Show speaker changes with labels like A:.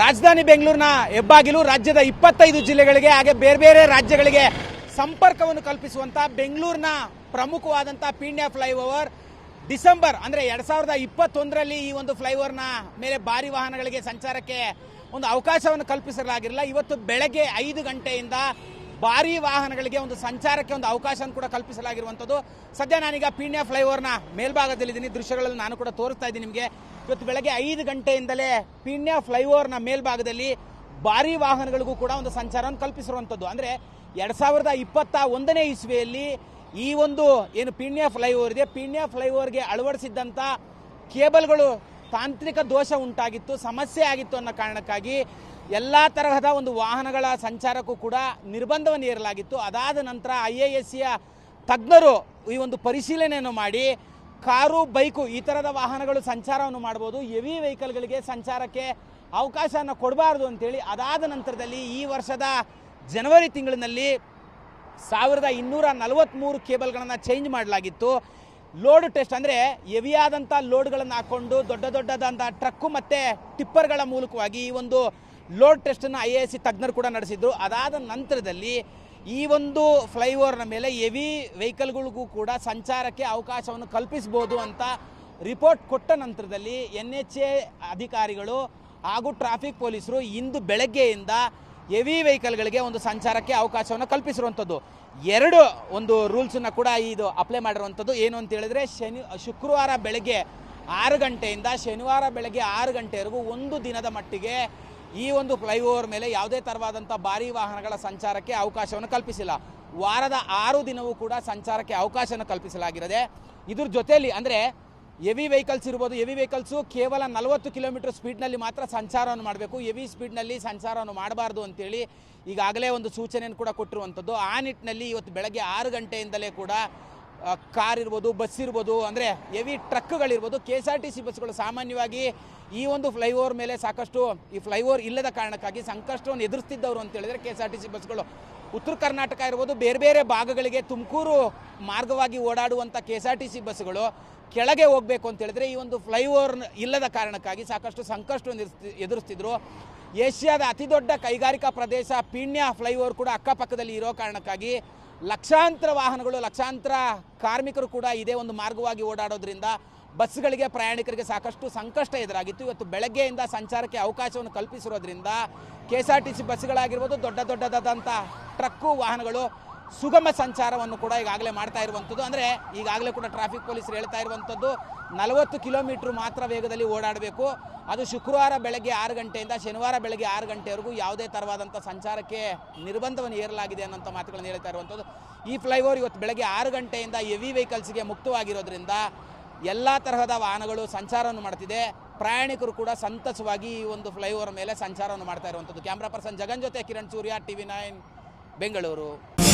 A: ರಾಜಧಾನಿ ಬೆಂಗಳೂರಿನ ಹೆಬ್ಬಾಗಿಲು ರಾಜ್ಯದ ಇಪ್ಪತ್ತೈದು ಜಿಲ್ಲೆಗಳಿಗೆ ಹಾಗೆ ಬೇರೆ ಬೇರೆ ರಾಜ್ಯಗಳಿಗೆ ಸಂಪರ್ಕವನ್ನು ಕಲ್ಪಿಸುವಂತ ಬೆಂಗಳೂರಿನ ಪ್ರಮುಖವಾದಂಥ ಪೀಣ್ಯ ಫ್ಲೈಓವರ್. ಡಿಸೆಂಬರ್ ಅಂದ್ರೆ ಎರಡ್ ಸಾವಿರದ ಇಪ್ಪತ್ತೊಂದರಲ್ಲಿ ಈ ಒಂದು ಫ್ಲೈಓವರ್ನ ಮೇಲೆ ಭಾರಿ ವಾಹನಗಳಿಗೆ ಸಂಚಾರಕ್ಕೆ ಒಂದು ಅವಕಾಶವನ್ನು ಕಲ್ಪಿಸಲಾಗಿರಲಿಲ್ಲ. ಇವತ್ತು ಬೆಳಗ್ಗೆ ಐದು ಗಂಟೆಯಿಂದ ಭಾರಿ ವಾಹನಗಳಿಗೆ ಒಂದು ಸಂಚಾರಕ್ಕೆ ಒಂದು ಅವಕಾಶವನ್ನು ಕೂಡ ಕಲ್ಪಿಸಲಾಗಿರುವಂಥದ್ದು. ಸದ್ಯ ನಾನೀಗ ಪೀಣ್ಯ ಫ್ಲೈಓವರ್ನ ಮೇಲ್ಭಾಗದಲ್ಲಿದ್ದೀನಿ. ದೃಶ್ಯಗಳಲ್ಲಿ ನಾನು ಕೂಡ ತೋರಿಸ್ತಾ ಇದ್ದೀನಿ ನಿಮಗೆ. ಇವತ್ತು ಬೆಳಗ್ಗೆ ಐದು ಗಂಟೆಯಿಂದಲೇ ಪೀಣ್ಯ ಫ್ಲೈಓವರ್ನ ಮೇಲ್ಭಾಗದಲ್ಲಿ ಭಾರಿ ವಾಹನಗಳಿಗೂ ಕೂಡ ಒಂದು ಸಂಚಾರವನ್ನು ಕಲ್ಪಿಸಿರುವಂಥದ್ದು. ಅಂದರೆ ಎರಡು ಸಾವಿರದ ಇಪ್ಪತ್ತ ಒಂದನೇ ಇಸ್ವಿಯಲ್ಲಿ ಈ ಒಂದು ಏನು ಪೀಣ್ಯ ಫ್ಲೈಓವರ್ ಇದೆ. ಪೀಣ್ಯ ಫ್ಲೈಓವರ್ಗೆ ಅಳವಡಿಸಿದ್ದಂಥ ಕೇಬಲ್ಗಳು ತಾಂತ್ರಿಕ ದೋಷ ಉಂಟಾಗಿತ್ತು, ಸಮಸ್ಯೆ ಆಗಿತ್ತು ಅನ್ನೋ ಕಾರಣಕ್ಕಾಗಿ ಎಲ್ಲ ತರಹದ ಒಂದು ವಾಹನಗಳ ಸಂಚಾರಕ್ಕೂ ಕೂಡ ನಿರ್ಬಂಧವನ್ನು ಹೇರಲಾಗಿತ್ತು. ಅದಾದ ನಂತರ ಐ ಎ ಎಸ್ ತಜ್ಞರು ಈ ಒಂದು ಪರಿಶೀಲನೆಯನ್ನು ಮಾಡಿ ಕಾರು, ಬೈಕು ಈ ಥರದ ವಾಹನಗಳು ಸಂಚಾರವನ್ನು ಮಾಡ್ಬೋದು. ಎವಿ ವೆಹಿಕಲ್ಗಳಿಗೆ ಸಂಚಾರಕ್ಕೆ ಅವಕಾಶವನ್ನು ಕೊಡಬಾರ್ದು ಅಂತೇಳಿ ಅದಾದ ನಂತರದಲ್ಲಿ ಈ ವರ್ಷದ ಜನವರಿ ತಿಂಗಳಿನಲ್ಲಿ ಸಾವಿರದ ಇನ್ನೂರ ನಲವತ್ತ್ಮೂರು ಕೇಬಲ್ಗಳನ್ನು ಚೇಂಜ್ ಮಾಡಲಾಗಿತ್ತು. ಲೋಡ್ ಟೆಸ್ಟ್ ಅಂದರೆ ಎವಿಯಾದಂಥ ಲೋಡ್ಗಳನ್ನು ಹಾಕ್ಕೊಂಡು ದೊಡ್ಡ ದೊಡ್ಡದಂಥ ಟ್ರಕ್ಕು ಮತ್ತು ಟಿಪ್ಪರ್ಗಳ ಮೂಲಕವಾಗಿ ಈ ಒಂದು ಲೋಡ್ ಟೆಸ್ಟನ್ನು ಐ ಎ ಸಿ ತಜ್ಞರು ಕೂಡ ನಡೆಸಿದ್ರು. ಅದಾದ ನಂತರದಲ್ಲಿ ಈ ಒಂದು ಫ್ಲೈಓವರ್ನ ಮೇಲೆ ಹೆವಿ ವೆಹಿಕಲ್ಗಳಿಗೂ ಕೂಡ ಸಂಚಾರಕ್ಕೆ ಅವಕಾಶವನ್ನು ಕಲ್ಪಿಸ್ಬೋದು ಅಂತ ರಿಪೋರ್ಟ್ ಕೊಟ್ಟ ನಂತರದಲ್ಲಿ ಎನ್ ಎಚ್ ಎ ಅಧಿಕಾರಿಗಳು ಹಾಗೂ ಟ್ರಾಫಿಕ್ ಪೊಲೀಸರು ಇಂದು ಬೆಳಗ್ಗೆಯಿಂದ ಹೆವಿ ವೆಹಿಕಲ್ಗಳಿಗೆ ಒಂದು ಸಂಚಾರಕ್ಕೆ ಅವಕಾಶವನ್ನು ಕಲ್ಪಿಸಿರುವಂಥದ್ದು ಎರಡು ಒಂದು ರೂಲ್ಸನ್ನು ಕೂಡ ಇದು ಅಪ್ಲೈ ಮಾಡಿರುವಂಥದ್ದು ಏನು ಅಂತ ಹೇಳಿದ್ರೆ ಶನಿ, ಶುಕ್ರವಾರ ಬೆಳಗ್ಗೆ ಆರು ಗಂಟೆಯಿಂದ ಶನಿವಾರ ಬೆಳಗ್ಗೆ ಆರು ಗಂಟೆವರೆಗೂ ಒಂದು ದಿನದ ಮಟ್ಟಿಗೆ ಈ ಒಂದು ಫ್ಲೈಓವರ್ ಮೇಲೆ ಯಾವುದೇ ತರವಾದಂಥ ಭಾರಿ ವಾಹನಗಳ ಸಂಚಾರಕ್ಕೆ ಅವಕಾಶವನ್ನು ಕಲ್ಪಿಸಿಲ್ಲ. ವಾರದ ಆರು ದಿನವೂ ಕೂಡ ಸಂಚಾರಕ್ಕೆ ಅವಕಾಶವನ್ನು ಕಲ್ಪಿಸಲಾಗಿರದೆ, ಇದ್ರ ಜೊತೆಯಲ್ಲಿ ಅಂದರೆ ಎವಿ ವೆಹಿಕಲ್ಸ್ ಇರ್ಬೋದು ಎವಿ ವೆಹಿಕಲ್ಸು ಕೇವಲ ನಲವತ್ತು ಕಿಲೋಮೀಟರ್ ಸ್ಪೀಡ್ನಲ್ಲಿ ಮಾತ್ರ ಸಂಚಾರವನ್ನು ಮಾಡಬೇಕು. ಎವಿ ಸ್ಪೀಡ್ನಲ್ಲಿ ಸಂಚಾರವನ್ನು ಮಾಡಬಾರ್ದು ಅಂತೇಳಿ ಈಗಾಗಲೇ ಒಂದು ಸೂಚನೆಯನ್ನು ಕೂಡ ಕೊಟ್ಟಿರುವಂಥದ್ದು. ಆ ನಿಟ್ಟಿನಲ್ಲಿ ಇವತ್ತು ಬೆಳಗ್ಗೆ ಆರು ಗಂಟೆಯಿಂದಲೇ ಕೂಡ ಕಾರ್ ಇರ್ಬೋದು ಬಸ್ ಇರ್ಬೋದು, ಅಂದರೆ heavy ಟ್ರಕ್ಗಳಿರ್ಬೋದು K S R T C ಬಸ್ಗಳು ಸಾಮಾನ್ಯವಾಗಿ ಈ ಒಂದು ಫ್ಲೈಓವರ್ ಮೇಲೆ ಸಾಕಷ್ಟು ಈ ಫ್ಲೈಓವರ್ ಇಲ್ಲದ ಕಾರಣಕ್ಕಾಗಿ ಸಂಕಷ್ಟವನ್ನು ಎದುರಿಸ್ತಿದ್ದವರು ಅಂತ ಹೇಳಿದ್ರೆ K S R T C ಬಸ್ಗಳು ಉತ್ತರ ಕರ್ನಾಟಕ ಇರ್ಬೋದು, ಬೇರೆ ಬೇರೆ ಭಾಗಗಳಿಗೆ ತುಮಕೂರು ಮಾರ್ಗವಾಗಿ ಓಡಾಡುವಂಥ K S R T C ಬಸ್ಗಳು ಕೆಳಗೆ ಹೋಗಬೇಕು ಅಂತ ಹೇಳಿದ್ರೆ ಈ ಒಂದು ಫ್ಲೈಓವರ್ ಇಲ್ಲದ ಕಾರಣಕ್ಕಾಗಿ ಸಾಕಷ್ಟು ಸಂಕಷ್ಟವನ್ನು ಎದುರಿಸ್ತಿ- ಎದುರಿಸ್ತಿದ್ರು. ಏಷ್ಯಾದ ಅತಿದೊಡ್ಡ ಕೈಗಾರಿಕಾ ಪ್ರದೇಶ ಪೀಣ್ಯ ಫ್ಲೈಓವರ್ ಕೂಡ ಅಕ್ಕಪಕ್ಕದಲ್ಲಿ ಇರೋ ಕಾರಣಕ್ಕಾಗಿ ಲಕ್ಷಾಂತರ ವಾಹನಗಳು, ಲಕ್ಷಾಂತರ ಕಾರ್ಮಿಕರು ಕೂಡ ಇದೇ ಒಂದು ಮಾರ್ಗವಾಗಿ ಓಡಾಡೋದ್ರಿಂದ ಬಸ್ಗಳಿಗೆ ಪ್ರಯಾಣಿಕರಿಗೆ ಸಾಕಷ್ಟು ಸಂಕಷ್ಟ ಎದುರಾಗಿತ್ತು. ಇವತ್ತು ಬೆಳಗ್ಗೆಯಿಂದ ಸಂಚಾರಕ್ಕೆ ಅವಕಾಶವನ್ನು ಕಲ್ಪಿಸಿರೋದ್ರಿಂದ K S R T C ಬಸ್ಗಳಾಗಿರ್ಬೋದು, ದೊಡ್ಡ ದೊಡ್ಡದಾದಂಥ ಟ್ರಕ್ಕು, ವಾಹನಗಳು ಸುಗಮ ಸಂಚಾರವನ್ನು ಕೂಡ ಈಗಾಗಲೇ ಮಾಡ್ತಾ ಇರುವಂಥದ್ದು. ಅಂದರೆ ಈಗಾಗಲೇ ಕೂಡ ಟ್ರಾಫಿಕ್ ಪೊಲೀಸರು ಹೇಳ್ತಾ ಇರುವಂಥದ್ದು, ನಲವತ್ತು ಕಿಲೋಮೀಟ್ರ್ ಮಾತ್ರ ವೇಗದಲ್ಲಿ ಓಡಾಡಬೇಕು. ಅದು ಶುಕ್ರವಾರ ಬೆಳಗ್ಗೆ ಆರು ಗಂಟೆಯಿಂದ ಶನಿವಾರ ಬೆಳಗ್ಗೆ ಆರು ಗಂಟೆವರೆಗೂ ಯಾವುದೇ ತರವಾದಂಥ ಸಂಚಾರಕ್ಕೆ ನಿರ್ಬಂಧವನ್ನು ಏರಲಾಗಿದೆ ಅನ್ನೋಂಥ ಮಾತುಗಳನ್ನು ಹೇಳ್ತಾ ಇರುವಂಥದ್ದು. ಈ ಫ್ಲೈಓವರ್ ಇವತ್ತು ಬೆಳಗ್ಗೆ ಆರು ಗಂಟೆಯಿಂದ ಹೆವಿ ವೆಹಿಕಲ್ಸ್ಗೆ ಮುಕ್ತವಾಗಿರೋದ್ರಿಂದ ಎಲ್ಲ ತರಹದ ವಾಹನಗಳು ಸಂಚಾರವನ್ನು ಮಾಡ್ತಿದೆ. ಪ್ರಯಾಣಿಕರು ಕೂಡ ಸಂತಸವಾಗಿ ಈ ಒಂದು ಫ್ಲೈಓವರ್ ಮೇಲೆ ಸಂಚಾರವನ್ನು ಮಾಡ್ತಾ ಇರುವಂಥದ್ದು. ಕ್ಯಾಮ್ರಾ ಪರ್ಸನ್ ಜಗನ್ ಜೊತೆ ಕಿರಣ್ ಸೂರ್ಯ, ಟಿವಿ ನೈನ್, ಬೆಂಗಳೂರು.